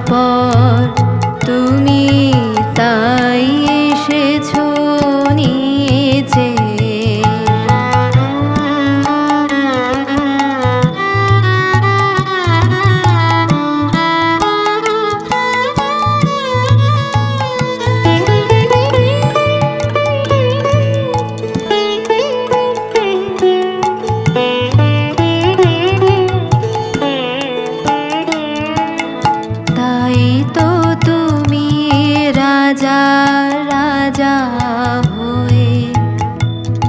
পর তুমি তাই তুমি রাজা রাজা হয়ে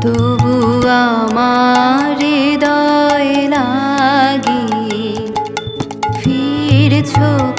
তবু আমার হৃদয় লাগে ফিরছো।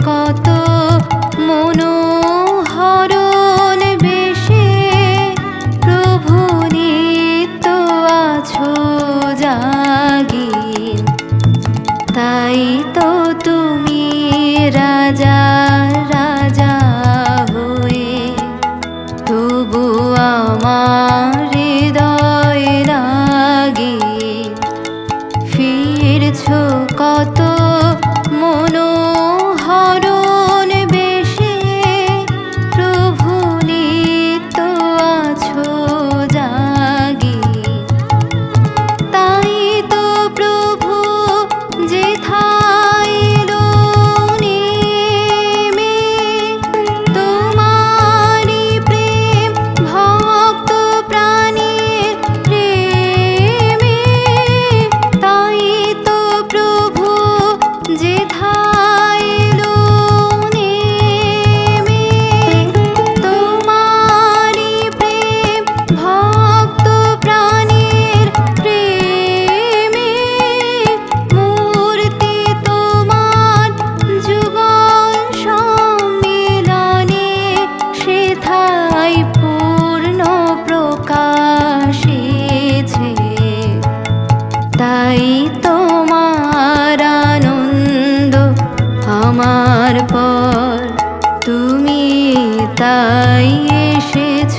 তাই এসেছ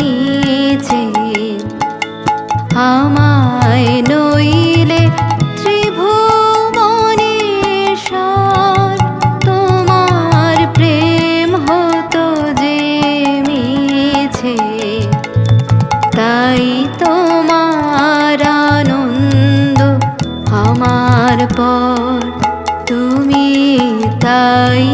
নিচে। আমায় নইলে ত্রিভুবনেশ্বর তোমার প্রেম হতো যে মিছে। তাই তোমার আনন্দ আমার পর, তুমি তাই